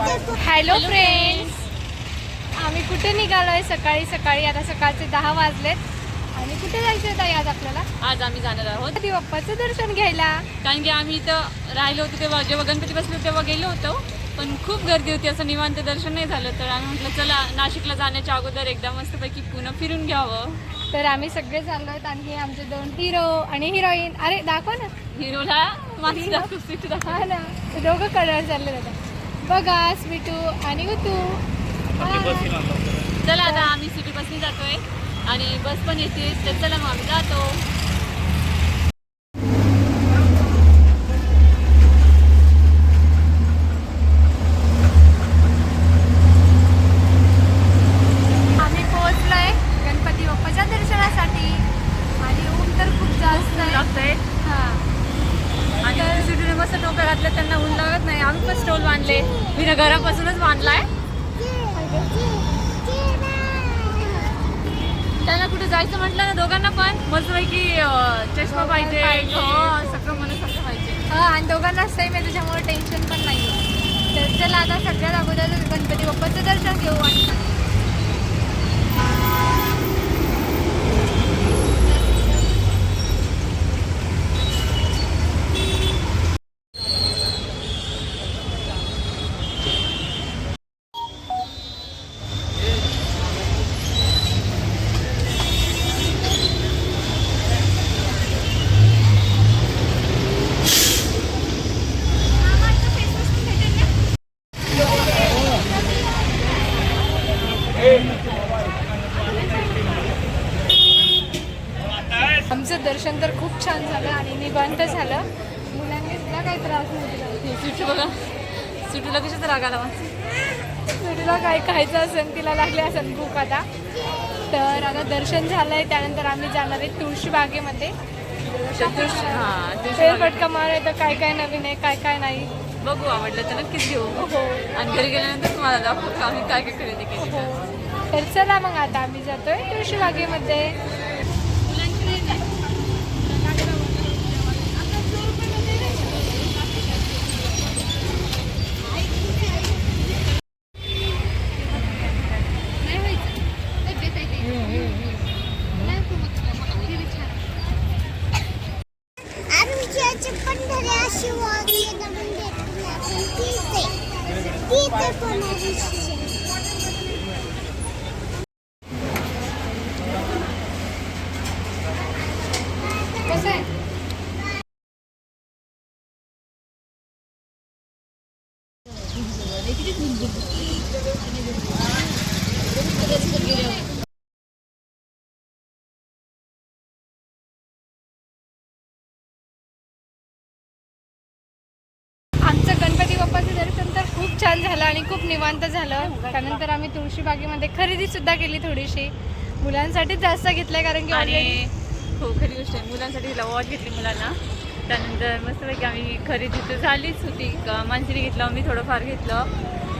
Hello friends आम्ही कुठे निघालोय? सकाळी सकाळी. आता सकाळचे दहा वाजलेत. आणि कुठे जायचं आहे ताई आज आपल्याला? आज आम्ही जाणार आहोत. गणपती बाप्पाचं दर्शन घ्यायला. कारण की आम्ही इथं राहिलो होतो तेव्हा जेव्हा गणपती बसलो तेव्हा गेलो होतो. पण खूप गर्दी होती असं निवांत दर्शन नाही झालं. तर आम्ही म्हटलं चला नाशिकला जाण्याच्या अगोदर एकदा मस्तपैकी पुन्हा फिरून घ्यावं. तर आम्ही सगळे चाललो आहेत आणि हे आमचे दोन हिरो आणि हिरोईन अरे दाखव ना. हिरोला माझी दाखव हा ना. ते दोघं कलर चालले आता. बघा स्वीटू आणि हा. चला आता आम्ही सिटी बसने जातोय. आणि बस पण येते तर चला मग आम्ही जातो आम्ही पोहोचलोय गणपती बाप्पाच्या दर्शनासाठी आणि ऊन तर खूप जास्त आहे लागतंय हा आणि सिटीने मस्त टोप्या घातल्या त्यांना ऊन लागत नाही. आम्ही पण स्टॉल बांधले. मी ना घरापासूनच बांधलाय. त्यांना कुठे जायचं म्हटलं ना दोघांना पण? मस्तपैकी अं, चष्मा पाहिजे. पाहिजे. हो सगळं मनासारखं पाहिजे. हा आणि दोघांना सेम आहे त्याच्यामुळे टेन्शन पण नाही तर चला आता सगळ्यात अगोदर गणपती बाप्पाचं दर्शन घेऊ आणि आमचं दर्शन तर खूप छान झालं आणि निवांत झालं. मुलांनी सुद्धा काही त्रास सुटू बघा. सुटूला कशाच राग आला मग? सुटीला काय खायचं असेल तिला लागले असेल भूक आता. तर आता दर्शन झालंय त्यानंतर आम्ही जाणार आहे तुळशी बागेमध्ये चतुर्श हा फेर चतुर्श फटका मारायचं काय काय नवीन आहे काय काय नाही. बघू आवडलं तर नक्कीच घेऊ. हो. आणि घरी गेल्यानंतर तुम्हाला दाखवतो आम्ही काय काय खरेदी केली हो. तर. तर चला मग आता आम्ही जातोय तुळशी बागेमध्ये आरुष्याची पंढरी अशी वागली म्हणजे आपण तीच आहे तीच आहे निवांत झालं. त्यानंतर आम्ही तुळशीबागेमध्ये खरेदी सुद्धा केली थोडीशी. मुलांसाठीच जास्त घेतलंय कारण की आणि हो खरी गोष्ट आहे. मुलांसाठी तिला वॉच घेतली मुलांना. त्यानंतर मस्तपैकी आम्ही खरेदी तर झालीच होती. मानसीने घेतलं मी थोडंफार घेतलं.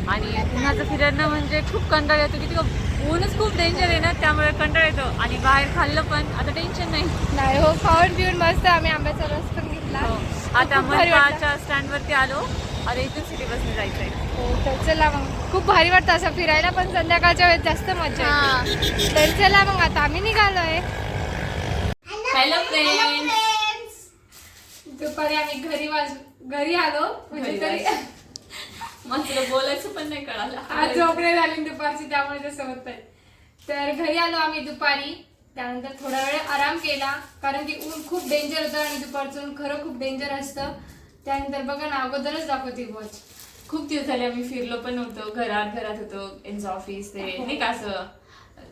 आणि उन्हाचं फिरणं म्हणजे खूप कंटाळा येतो. की तिथं ऊनच खूप डेंजर आहे ना? त्यामुळे कंटाळा येतो. आणि बाहेर खाल्लं पण आता टेन्शन नाही. नाही हो खाऊन पिऊन मस्त. आम्ही आंब्याचा रस पण घेतला. हो. आता. मनपाच्या स्टँडवरती आलो. आता इथून सिटी बसने जायचंय. हो, तर चला मग. खूप भारी वाटतं असं फिरायला पण संध्याकाळच्या वेळेस जास्त मजा येते. तर चला मग आता आम्ही निघालोय. हॅलो फ्रेंड दुपारी आम्ही घरी वाज घरी आलो. म्हणजे घरी तरी मग तुला बोलायचं पण नाही कळालं. आज झोपणे झाली दुपारची त्यामुळे तसं होत तर घरी आलो आम्ही दुपारी. त्यानंतर थोडा वेळ आराम केला कारण की ऊन खूप डेंजर होतं आणि दुपारचं ऊन खरं खूप डेंजर असतं. त्यानंतर बघा ना अगोदरच दाखवते वॉच खूप दिवस झाले आम्ही फिरलो पण नव्हतो. घरात घरात होतो. यांचं ऑफिस ते नाही का असं.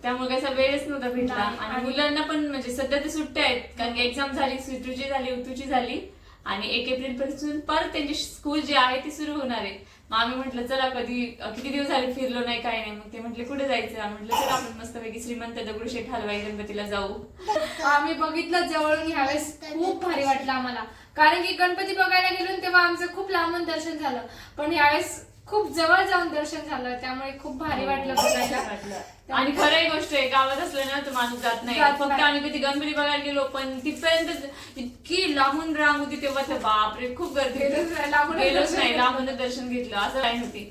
त्यामुळे काही असा वेळच नव्हता भेटला. आणि मुलांना पण म्हणजे सध्या ते सुट्ट्या आहेत. कारण की एक्झाम झाली स्वीटूची झाली उतूची झाली. आणि एक एप्रिलपासून परत त्यांची स्कूल जी आहे ती सुरू होणार आहे. मग आम्ही म्हटलं चला कधी किती दिवस झाले फिरलो नाही काय नाही. मग ते म्हटले कुठे जायचं? म्हटलं चला आपण मस्तपैकी श्रीमंत दगडूशेठ हलवाई गणपतीला जाऊ. आम्ही बघितलं जवळून ह्यावेळेस खूप भारी वाटलं आम्हाला. कारण की गणपती बघायला गेलो तेव्हा आमचं खूप लांबून दर्शन झालं. पण ह्यावेळेस खूप जवळ जाऊन दर्शन झालं त्यामुळे खूप भारी वाटलं बघायला. आणि खरंही गोष्ट आहे गावात असलं ना तर माणूस जात नाही. जात फक्त नाही. आम्ही कधी गणपती बघायला गेलो पण तिथपर्यंत इतकी लांबून रांग होती तेव्हा तर बापरे खूप गर्दी होती. गेलोच नाही, लांबूनच गेलोच दर्शन नाही घेतलं. लांबूनच दर्शन घेतलं असं काय होती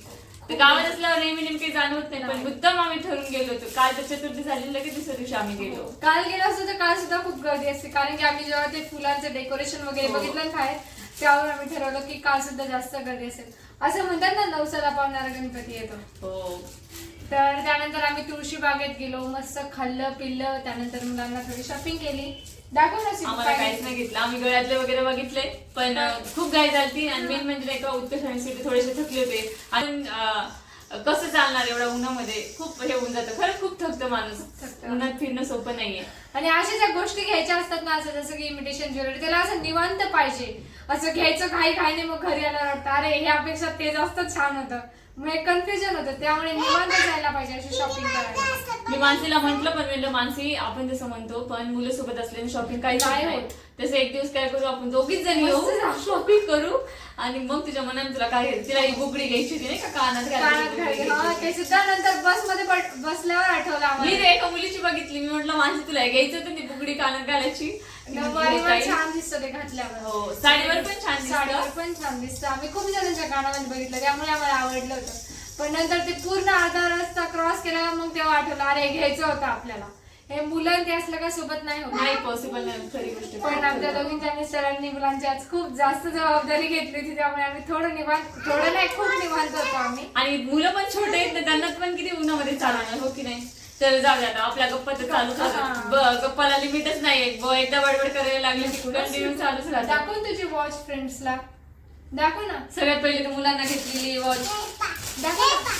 तर गावात असल्यावर नेहमी नेमकी जाणवत नाही पण मुद्दाम आम्ही ठरून गेलो होतो. काल तर चतुर्थी झाली लगेच दुसऱ्या दिवशी आम्ही गेलो. काल गेलो असतो तर काल सुद्धा खूप गर्दी असते कारण की आम्ही जेव्हा ते फुलांचं डेकोरेशन वगैरे हो. बघितलं ना बाहेर त्यावर आम्ही ठरवलं की काल सुद्धा जास्त गर्दी असेल. असं म्हणतात ना नवसाला पावणारा गणपती येतो. हो. तर त्यानंतर आम्ही तुळशी बागेत गेलो मस्त खाल्लं पिल्लं. त्यानंतर मुलांना थोडी शॉपिंग केली. दाखव ना सिद्धू आम्हाला काय काहीच नाही घेतलं. आम्ही गळ्यातले वगैरे बघितले पण अं, खूप घाई झाली आणि मेन म्हणजे नाही का उत्तर थोडेसे थकले होते. आणि अं, कसं चालणार एवढ्या उन्हामध्ये? खूप हे होऊन जातं. खरंच खूप थकतं माणूस. थकतं. उन्हात फिरणं सोपं नाहीये. आणि अशा ज्या गोष्टी घ्यायच्या असतात ना असं जसं की इमिटेशन ज्वेलरी त्याला असं निवांत पाहिजे. असं घ्यायचं काही काही नाही मग घरी आल्यावर वाटतं अरे ह्यापेक्षा ते जास्त छान होतं. मग एक कन्फ्युजन होतं त्यामुळे निवांत जायला पाहिजे अशी शॉपिंग करायला मी मानसीला म्हंटल पण म्हणलं मानसी आपण जसं म्हणतो पण मुलं सोबत असल्याने शॉपिंग काही नाही नाही होत. तसं एक दिवस काय करू आपण दोघीच जण येऊ जाऊ. शॉपिंग करू आणि मग तुझ्या मनाने तुला काय घ्यायचं तिला ही बुगडी घ्यायची होती नाही का कानात हा घ्यायची ते. सुद्धा नंतर बसमध्ये बसल्यावर आठवलं मी आम्हाला ते एका मुलीची बघितली मी म्हटलं मानसी तुला हे घ्यायचं होतं ती बुगडी कानात घालायची. छान ते घातल्यावर. हो साडीवर पण छान दिसतं. साडीवर पण छान दिसतं. आम्ही खूप जणांच्या कानामध्ये बघितलं त्यामुळे आम्हाला आवडलं होतं. पण नंतर ते पूर्ण अर्धा रस्ता क्रॉस केला मग तेव्हा आठवलं अरे घ्यायचं होतं आपल्याला. हे मुलं आणि ते असलं का सोबत नाही होत. नाही पॉसिबल नाही खरी गोष्ट. पण आमच्या दोघींच्या मिस्टरांनी मुलांची आज खूप जास्त जबाबदारी घेतली होती त्यामुळे आम्ही थोडं निवांत थोडं नाही खूप निवांत होतो आम्ही. आणि मुलं पण छोटे आहेत ना त्यांना पण किती उन्हामध्ये चालवणार हो की नाही? तर जाऊ आता. आपल्या गप्पा. तर चालू हा. झालं गप्पाला लिमिटच नाही ब- एकदा बडबड करायला लागली की कंटिन्यू चालूच राहतात दाखवून तुझी वॉच फ्रेंड्सला दाखव ना. सगळ्यात पहिले तर मुलांना घेतलेली वॉच दाखव ना.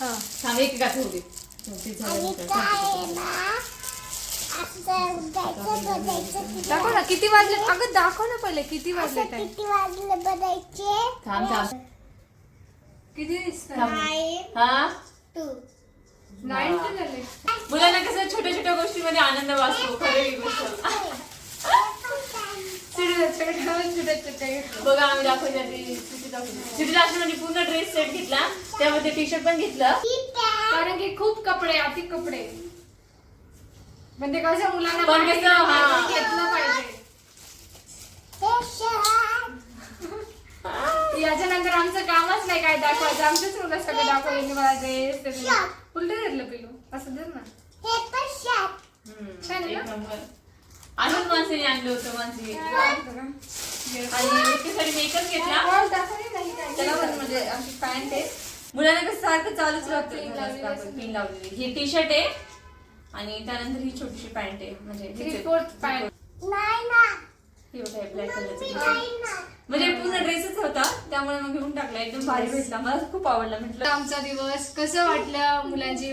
हा. थांब एक का ठेवली दाखव ना किती वाजले? अगं दाखव ना पहिले किती वाजले किती वाजले बघायचे? थांब थांब. किती दिसत थांब. नाईन हा टू मुलांना कसं छोट्या छोट्या गोष्टीमध्ये आनंद वाचतो खरं गोष्ट. छोटे छोटे छोटे छोटे बघा आम्ही दाखवली आधी सिटी दाखवली सिटी दाखवली म्हणजे पूर्ण ड्रेस सेट घेतला. त्यामध्ये टी शर्ट पण घेतलं. कारण की खूप कपडे अति कपडे. म्हणजे कसं मुलांना पण बाहेर कसं, हा. घेतलं पाहिजे. याच्यानंतर आमचं कामच नाही काय दाखवायचं. आमचंच मुलं सगळं दाखवले मला ड्रेस उलट धरलं पिलो. असं धर ना. हम्म, छान आहे एक ना? नंबर. अजून माणसाने आणलं होतं माणसे आणि त्यासाठी मी एकच घेतला. वॉच दाखवली नाही काय त्याला पण म्हणजे अशी पॅन्ट आहे. मुलांना कसं सारखं चालूच पिन लावलेली राहतं. पिन लावलेली. ही टी शर्ट आहे. आणि त्यानंतर ही छोटीशी पॅन्ट आहे. म्हणजे हीच आहे. fourth pant. ही बघा ब्लॅक कलरची म्हणजे पूर्ण ड्रेसच होता. त्यामुळे मग घेऊन टाकला. एकदम भारी भेटला. मला खूप आवडला. म्हटलं आमचा दिवस कसं वाटलं मुलांची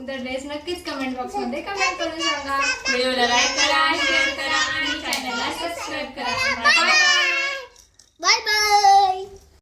तर ड्रेस नक्कीच कमेंट बॉक्समध्ये कमेंट करून सांगा. व्हिडिओला लाईक करा शेअर करा आणि चॅनलला सबस्क्राईब करा. Bye bye